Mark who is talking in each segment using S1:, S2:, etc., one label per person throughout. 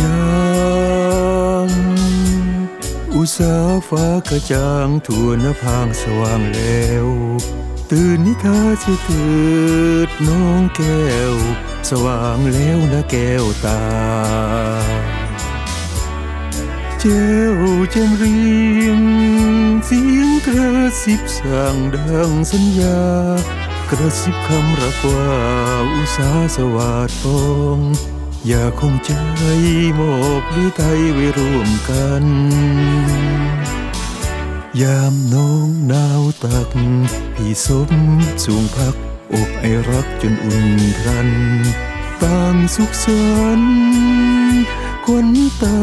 S1: ยังอุสาฟ้ากระจ่างทั่วนภางสว่างแล้ว ตื่นนิทาสิตื่นน้องแก้ว สว่างแล้วนะแก้วตา เจ้าแจมเรียงเสียงกระสิบสั่งดังสัญญากระสิบคำรักว่าอุสาสวัสดิ์ปง อย่าคงใจมอบหรือไทยไว้ร่วมกัน ยามน้องหนาวตัก พี่สมสูงพักอบไอรักจนอุ่นรัน ต่างสุขสันต์ควันตา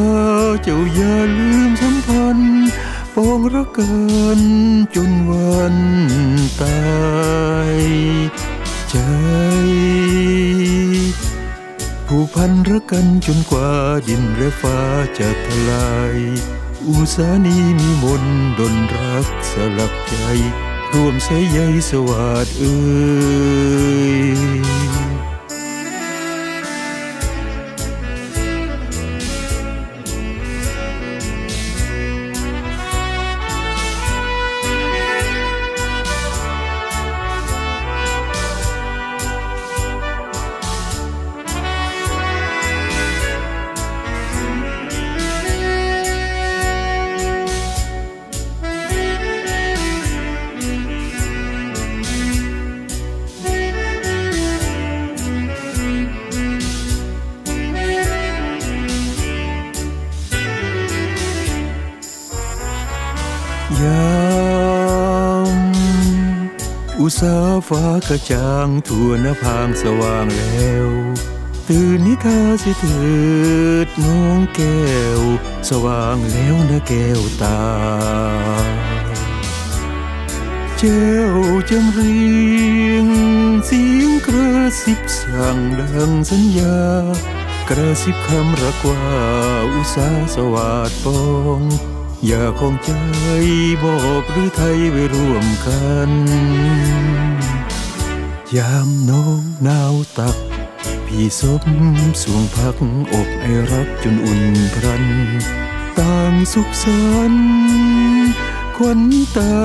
S1: เจ้าอย่าลืมสัมพันธ์ปองรักกันจนวันตายใจ พันรักกันจนกว่าดินและฟ้าจะทลาย อุสานีมีมนต์ดนรักสลักใจ ร่วมใส่ใยสวัสดเอ่ย ยามอุตสาฟ้ากระจ่างทั่วหน้าพางสว่างแล้ว ตื่นนิทาสิเถิดน้องแก้ว สว่างแล้วนะแก้วตา เจ้าจำเรียงเสียงกระซิบสั่งดังสัญญากระซิบคำรักว่าอุตสาสวัสดปอง อย่าคงใจบอกหรือไทยไว้ร่วมกัน ยามน้องหนาวตัก พี่สมสวงพักอบไอรักจนอุ่นพรัน ต่างสุขสันควันตา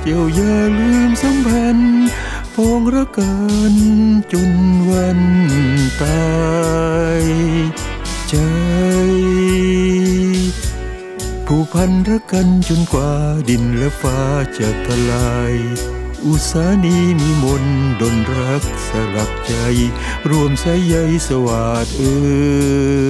S1: เจ้าอย่าลืมสัมพันธ์ปองรักกันจนวันตายใจ ผูกพันรักกันจนกว่าดินและฟ้าจะทลาย อุสานีมีมนต์ดนรักสลักใจ รวมสายใยสวัสดเอ่ย